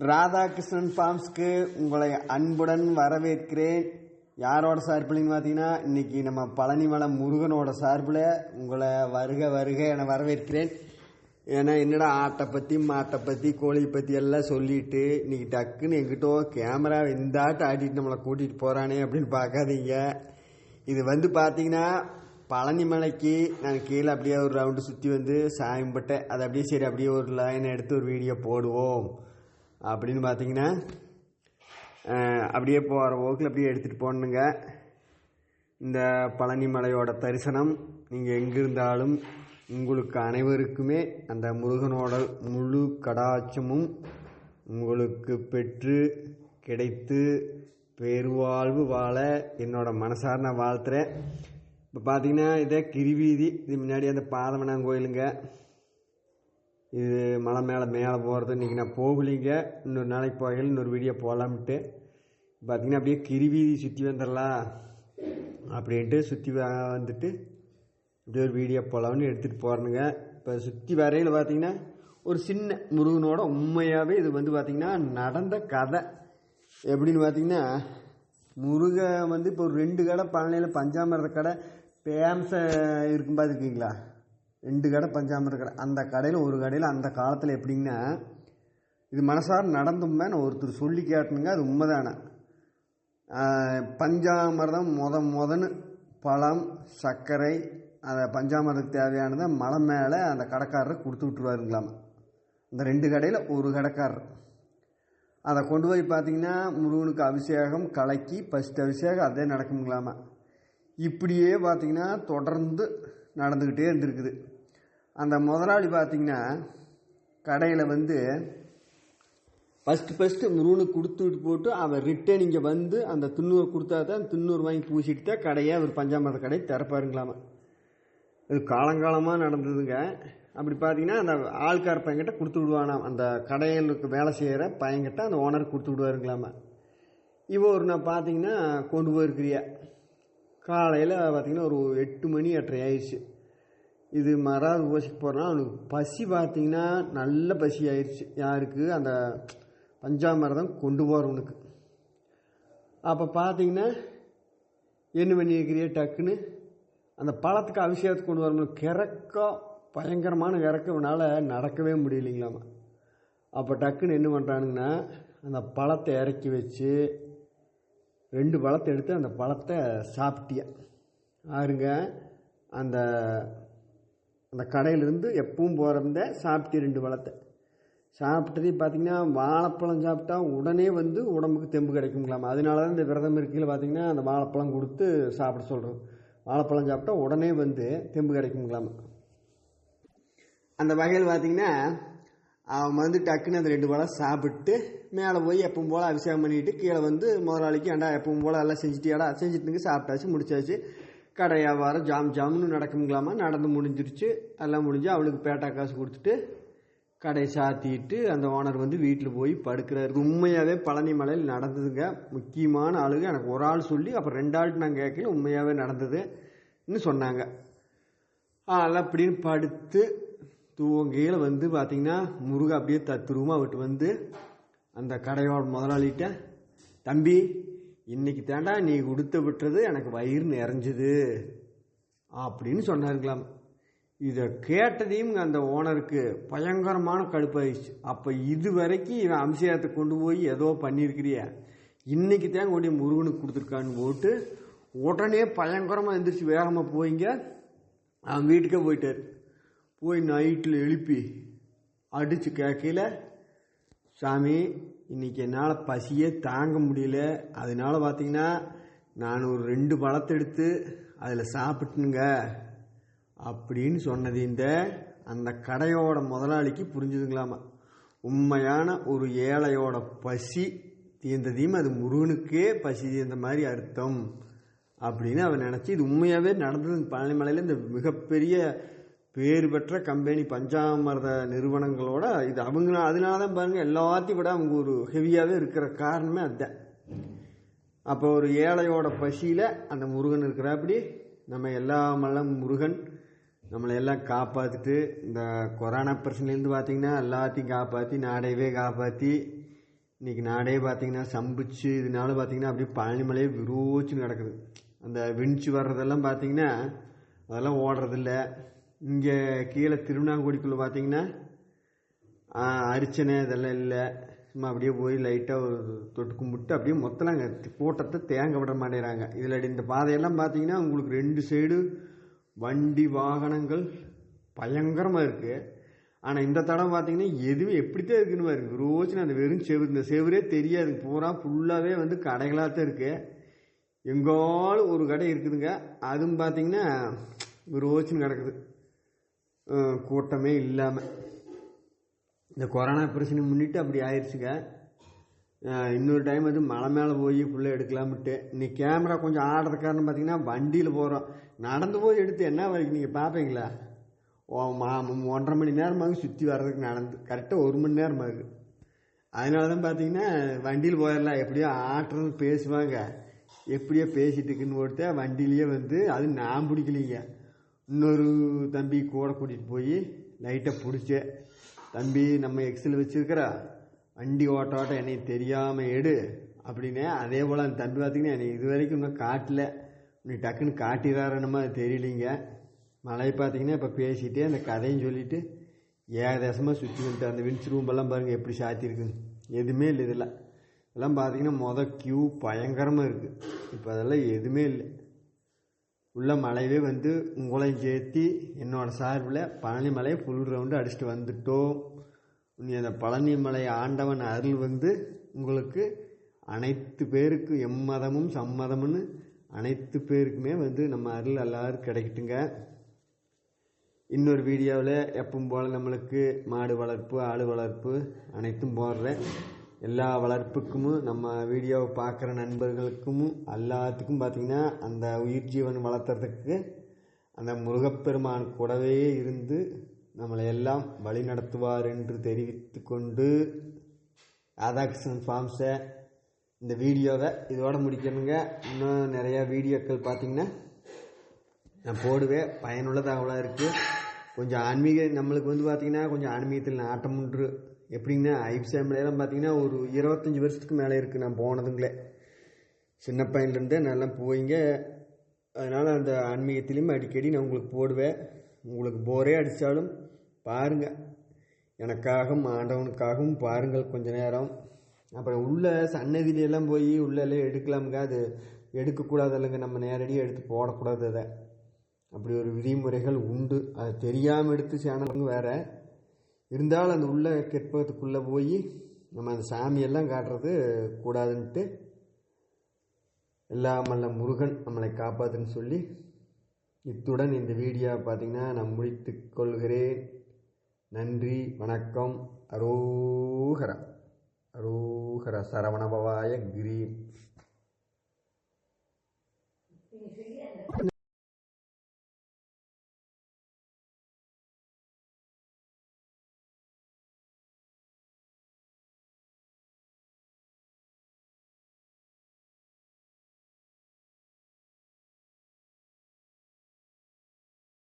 ராதாகிருஷ்ணன் ஃபார்ம்ஸ்க்கு உங்களை அன்புடன் வரவேற்கிறேன். யாரோட சார்பில்னு பார்த்தீங்கன்னா இன்னைக்கு நம்ம பழனிமலை முருகனோட சார்பில் உங்களை வருக வருக என வரவேற்கிறேன். ஏன்னா என்னடா ஆட்டை பற்றி மாட்டை பற்றி கோழியை பற்றி எல்லாம் சொல்லிட்டு இன்னைக்கு டக்குன்னு எங்கிட்டோ கேமரா இந்தாட்டு ஆட்டை ஆட்டிட்டு நம்மளை கூட்டிகிட்டு போகிறானே அப்படின்னு பார்க்காதீங்க. இது வந்து பார்த்தீங்கன்னா பழனிமலைக்கு நான் கீழே அப்படியே ஒரு ரவுண்டு சுற்றி வந்து சாயம்பட்டேன் அதை அப்படியே சரி அப்படியே ஒரு லைன் எடுத்து ஒரு வீடியோ போடுவோம். அப்படின்னு பார்த்தீங்கன்னா அப்படியே போகிற போக்கில் அப்படியே எடுத்துகிட்டு போகணுங்க இந்த பழனிமலையோட தரிசனம் நீங்கள் எங்கே இருந்தாலும் உங்களுக்கு அனைவருக்குமே அந்த முருகனோட முழு கடாட்சமும் உங்களுக்கு பெற்று கிடைத்து பெருவாழ்வு வாழ என்னோட மனசார நான் வாழ்த்துறேன். இப்போ பார்த்தீங்கன்னா இதே கிரிவீதி இது முன்னாடி அந்த பாதமனான் கோயிலுங்க. இது மலை மேலே மேலே போகிறது இன்றைக்கி நான் போகலிங்க. இன்னொரு நாளைக்கு போகல இன்னொரு வீடியோ போகலாம்ட்டு பார்த்திங்கன்னா அப்படியே கிரிவீதி சுற்றி வந்துடலாம் அப்படின்ட்டு சுற்றி வந்துட்டு இப்படி ஒரு வீடியோ போகலாம்னு எடுத்துகிட்டு போகிறேனுங்க இப்போ சுற்றி வரையில் பார்த்தீங்கன்னா ஒரு சின்ன முருகனோட உண்மையாகவே இது வந்து பார்த்திங்கன்னா நடந்த கதை. எப்படின்னு பார்த்திங்கன்னா முருகன் வந்து இப்போ ஒரு ரெண்டு கடை பழனியில் பஞ்சாமிரத கடை ஃபேமஸாக இருக்கும் பார்த்துருக்கீங்களா ரெண்டு கடை பஞ்சாமிரத கடை அந்த கடையில் ஒரு கடையில் அந்த காலத்தில் எப்படிங்கன்னா இது மனசார நடந்துமே நான் ஒருத்தர் சொல்லி கேட்டனுங்க அது உண்மைதானே. பஞ்சாமிரதம் முத முதன்னு பழம் சர்க்கரை அந்த பஞ்சாமிரதத்துக்கு தேவையானதை மலை மேலே அந்த கடைக்காரர் கொடுத்து விட்டுருவாருங்களாம். இந்த ரெண்டு கடையில் ஒரு கடைக்காரர். அதை கொண்டு போய் பார்த்தீங்கன்னா முருகனுக்கு அபிஷேகம் கலக்கி ஃபஸ்ட் அபிஷேகம் அதே நடக்குங்களாமா இப்படியே பார்த்தீங்கன்னா தொடர்ந்து நடந்துக்கிட்டே இருந்திருக்குது. அந்த முதலாளி பார்த்தீங்கன்னா கடையில் வந்து ஃபஸ்ட்டு ஃபஸ்ட்டு முருகனுக்கு கொடுத்துட்டு போட்டு அவர் ரிட்டர்ன் இங்கே வந்து அந்த துண்ணூறு கொடுத்தா தான் துண்ணூறு வாங்கி பூசிட்டு தான் கடையை அவர் பஞ்சாமிரத கடை திறப்பாருங்களாமா. இது காலங்காலமாக நடந்ததுங்க. அப்படி பார்த்தீங்கன்னா அந்த ஆள்கார் பையன்கிட்ட கொடுத்து விடுவானாம். அந்த கடைகளுக்கு வேலை செய்கிற பையன்கிட்ட அந்த ஓனர் கொடுத்து விடுவாருங்களாமா. இவ ஒரு நான் பார்த்தீங்கன்னா கொண்டு போயிருக்கிறியா. காலையில் பார்த்தீங்கன்னா ஒரு எட்டு மணி எட்டரை ஆயிடுச்சு. இது மறாவது ஊசிக்கு போகிறனா அவனுக்கு பசி பார்த்தீங்கன்னா நல்ல பசி ஆயிடுச்சு. யாருக்கு? அந்த பஞ்சாமிரதம் கொண்டு போகிறவனுக்கு அப்போ பார்த்தீங்கன்னா என்ன பண்ணியிருக்கிறிய டக்குன்னு அந்த பழத்துக்கு அபிஷேகத்துக்கு கொண்டு வரணும். கிறக்க பயங்கரமான கிறக்க நடக்கவே முடியலைங்களாமா. அப்போ டக்குன்னு என்ன பண்ணுறானுங்கன்னா அந்த பழத்தை இறக்கி வச்சு ரெண்டு பழத்தை எடுத்து அந்த பழத்தை சாப்பிட்டியா? ஆருங்க அந்த அந்த கடையிலேருந்து எப்பவும் போகிறந்த சாப்பிட்டு ரெண்டு பழத்தை. சாப்பிட்டதே பார்த்தீங்கன்னா வாழைப்பழம் சாப்பிட்டா உடனே வந்து உடம்புக்கு தெம்பு கிடைக்குங்களாமா. அதனால தான் இந்த விரதம் இருக்கையில் பார்த்தீங்கன்னா அந்த வாழைப்பழம் கொடுத்து சாப்பிட சொல்கிறோம் வாழைப்பழம் சாப்பிட்டா உடனே வந்து தெம்பு கிடைக்குங்களாமா. அந்த வகையில் பார்த்தீங்கன்னா அவன் வந்து டக்குன்னு அந்த ரெண்டு பழம் சாப்பிட்டு மேலே போய் எப்பவும் போல் அபிஷேகம் பண்ணிட்டு கீழே வந்து முதலாளிக்கு ஏண்டா எப்பவும் போல் எல்லாம் செஞ்சுட்டியாடா? செஞ்சுட்டுங்க சாப்பிட்டாச்சு முடிச்சாச்சு. கடை வியாபாரம் ஜாம் ஜாம்னு நடக்குங்களாமா நடந்து முடிஞ்சிருச்சு. எல்லாம் முடிஞ்சு அவளுக்கு பேட்டா காசு கொடுத்துட்டு கடையை சாத்திட்டு அந்த ஓனர் வந்து வீட்டில் போய் படுக்கிறாரு. உண்மையாகவே பழனி மலையில் நடந்ததுங்க. முக்கியமான ஆளுங்க. எனக்கு ஒரு ஆள் சொல்லி அப்புறம் ரெண்டு ஆள்கிட்ட நான் கேட்கல. உண்மையாகவே நடந்ததுன்னு சொன்னாங்க. அதெல்லாம் அப்படின்னு படுத்து தூங்கையில் வந்து பார்த்தீங்கன்னா முருகா அப்படியே தத்துருவமாக விட்டு வந்து அந்த கடையோட முதலாளிகிட்ட தம்பி இன்னைக்கு தாண்டா நீ கொடுத்து விட்டுறது எனக்கு வயிறு நிறைஞ்சுது அப்படின்னு சொன்னாருங்களாம் இதை கேட்டதையும் அந்த ஓனருக்கு பயங்கரமான கடுப்பாயிடுச்சு. அப்போ இது வரைக்கும் இவன் அம்சயத்தை கொண்டு போய் ஏதோ பண்ணியிருக்கிறிய இன்னைக்கு தான் கொண்டு முருகனுக்கு கொடுத்துருக்கான்னு போட்டு உடனே பயங்கரமாக எந்திரிச்சு வேகமாக போயிங்க அவன் வீட்டுக்கே போயிட்டார். போய் நைட்டில் எழுப்பி அடித்து கேட்கல சாமி இன்னைக்கு என்னால் பசியே தாங்க முடியல. அதனால பார்த்தீங்கன்னா நான் ஒரு ரெண்டு பழத்தை எடுத்து அதில் சாப்பிட்டுனுங்க. அப்படின்னு சொன்னது இந்த அந்த கடையோட முதலாளிக்கு புரிஞ்சுதுங்களாமா. உண்மையான ஒரு ஏழையோட பசி தீர்ந்ததையும் அது முருகனுக்கே பசி தீர்ந்த மாதிரி அர்த்தம். அப்படின்னு அவன் நினச்சி இது உண்மையாகவே நடந்தது பழனிமலையில் இந்த மிகப்பெரிய பேர் பெற்ற கம்பெனி பஞ்சாமிரத நிறுவனங்களோட இது அவங்க அதனால தான் பாருங்கள் எல்லாத்தையும் விட அவங்க ஒரு ஹெவியாகவே இருக்கிற காரணமே அதுதான் அப்போ ஒரு ஏழையோட பசியில் அந்த முருகன் இருக்கிறாப்படி நம்ம எல்லா மல்லம் முருகன் நம்மளை எல்லாம் காப்பாற்றிட்டு இந்த கொரோனா பிரச்சனைலேருந்து பார்த்தீங்கன்னா எல்லாத்தையும் காப்பாற்றி நாடையவே காப்பாற்றி இன்னைக்கு நாடே பார்த்தீங்கன்னா சம்பிச்சு இதனால பார்த்தீங்கன்னா அப்படியே பழனிமலையே விரோச்சுன்னு கிடக்குது. அந்த விண்ச்சு வர்றதெல்லாம் பார்த்தீங்கன்னா அதெல்லாம் ஓடுறதில்ல. இங்கே கீழே திருவண்ணாங்குடிக்குள்ளே பார்த்தீங்கன்னா அரிச்சனை அர்ச்சனை இதெல்லாம் இல்லை. சும்மா அப்படியே போய் லைட்டாக ஒரு தொட்டு கும்பிட்டு அப்படியே மொத்தலாங்க கூட்டத்தை தேங்க விட மாட்டேறாங்க இதில் இந்த பாதையெல்லாம் பார்த்தீங்கன்னா உங்களுக்கு ரெண்டு சைடு வண்டி வாகனங்கள் பயங்கரமாக இருக்குது ஆனால் இந்த தடம் பார்த்தீங்கன்னா எதுவும் எப்படித்தான் இருக்குன்னு பாருங்க. ரோஜின் அந்த வெறும் செவு இந்த செவரே தெரியாது. பூரா ஃபுல்லாகவே வந்து கடைகளாக தான் இருக்குது எங்காலும் ஒரு கடை இருக்குதுங்க. அதுவும் பார்த்தீங்கன்னா ரோஜின் கிடக்குது கூட்டமே இல்லாமல் இந்த கொரோனா பிரச்சனை முன்னிட்டு அப்படி ஆயிடுச்சுங்க இன்னொரு டைம் வந்து மலை மேலே போய் ஃபுல்லாக எடுக்கலாம்ட்டு இன்னைக்கு கேமரா கொஞ்சம் ஆடுறது காரணம் பார்த்தீங்கன்னா வண்டியில் போகிறோம் நடந்து போய் எடுத்து என்ன வரைக்கும் நீங்கள் பார்ப்பீங்களா ஓ மா ஒன்றரை மணி நேரமாக சுற்றி வர்றதுக்கு நடந்து கரெக்டாக ஒரு மணி நேரம் ஆகும் அதனால தான் பார்த்தீங்கன்னா வண்டியில் போயிடலாம் எப்படியோ ஆட்டுறது பேசுவாங்க. எப்படியோ பேசிட்டு இருக்குன்னு வண்டியிலேயே வந்து அது நான் பிடிக்கலீங்க. இன்னொரு தம்பி கூட கூட்டிகிட்டு போய் லைட்டாக பிடிச்சேன் தம்பி நம்ம எக்ஸில் வச்சுருக்கிறா வண்டி ஓட்ட ஓட்ட என்னை தெரியாமல் எடு அப்படின்னு அதே போல் அந்த தம்பி பார்த்தீங்கன்னா என்னை இது வரைக்கும் இன்னும் காட்டல. நீ டக்குன்னு காட்டிடுறாருன்னு தெரியலிங்க. மழை பார்த்தீங்கன்னா இப்போ பேசிகிட்டே அந்த கதையும் சொல்லிவிட்டு ஏகதேசமாக சுற்றி வந்துட்டு அந்த வின்ஸ் ரூம்பெல்லாம் பாருங்கள் எப்படி சாத்தியிருக்குன்னு எதுவுமே இல்லை இதில் இதெல்லாம் பார்த்தீங்கன்னா மொதல் க்யூ பயங்கரமாக இருக்குது இப்போ அதெல்லாம் எதுவுமே இல்லை. உள்ள மலையவே வந்து உங்களையும் சேர்த்தி என்னோட சார்பில் பழனி மலையை ஃபுல் ரவுண்டு அடிச்சுட்டு வந்துட்டோம். நீ அந்த பழனி மலை ஆண்டவன் அருள் வந்து உங்களுக்கு அனைத்து பேருக்கு எம்மதமும் சம்மதம்னு அனைத்து பேருக்குமே வந்து நம்ம அருள் எல்லாரும் கிடைக்கட்டுங்க. இன்னொரு வீடியோவில் எப்பவும் போல் நம்மளுக்கு மாடு வளர்ப்பு ஆடு வளர்ப்பு அனைத்தும் போடுறேன். எல்லா வளர்ப்புக்கும் நம்ம வீடியோவை பார்க்குற நண்பர்களுக்கும் எல்லாத்துக்கும் பார்த்திங்கன்னா அந்த உயிர் ஜீவன் வளர்த்துறதுக்கு அந்த முருகப்பெருமான் கூடவே இருந்து நம்மளை எல்லாம் வழி நடத்துவார் என்று தெரிவித்து கொண்டு ராதாகிருஷ்ணன் ஃபார்ம்ஸை இந்த வீடியோவை இதோட முடிக்கணுங்க. இன்னும் நிறையா வீடியோக்கள் பார்த்திங்கன்னா நான் போடுவேன். பயனுள்ளதாக இருக்குது கொஞ்சம் ஆன்மீக நம்மளுக்கு வந்து பார்த்திங்கன்னா கொஞ்சம் ஆன்மீகத்தில் நாட்டம் எப்படிங்கன்னா ஐப்சாம்லாம் பார்த்திங்கன்னா ஒரு இருபத்தஞ்சி வருஷத்துக்கு மேலே இருக்குது நான் போனதுங்களே. சின்ன பையன்லேருந்தே நல்லா போயிங்க அதனால் அந்த ஆன்மீகத்திலையும் அடிக்கடி நான் உங்களுக்கு போடுவேன். உங்களுக்கு போரே அடித்தாலும் பாருங்கள் எனக்காகவும் ஆண்டவனுக்காகவும் பாருங்கள் கொஞ்ச நேரம். அப்புறம் உள்ள சன்னதியிலெல்லாம் போய் உள்ளெல்லாம் எடுக்கலாமுங்க. அது எடுக்கக்கூடாது இல்லைங்க நம்ம நேரடியாக எடுத்து போடக்கூடாது அதை. அப்படி ஒரு விதிமுறைகள் உண்டு. அது தெரியாமல் எடுத்து சேனலுங்க வேறு. இருந்தாலும் அந்த உள்ள கெட்பகத்துக்குள்ளே போய் நம்ம அந்த சாமியெல்லாம் காட்டுறது கூடாதுன்ட்டு எல்லாம் வல்ல முருகன் நம்மளை காப்பாத்துன்னு சொல்லி இத்துடன் இந்த வீடியோ பார்த்தீங்கன்னா நான் முடித்து கொள்கிறேன். நன்றி வணக்கம். அரோகரா. அரோகர. சரவணபவாய கிரி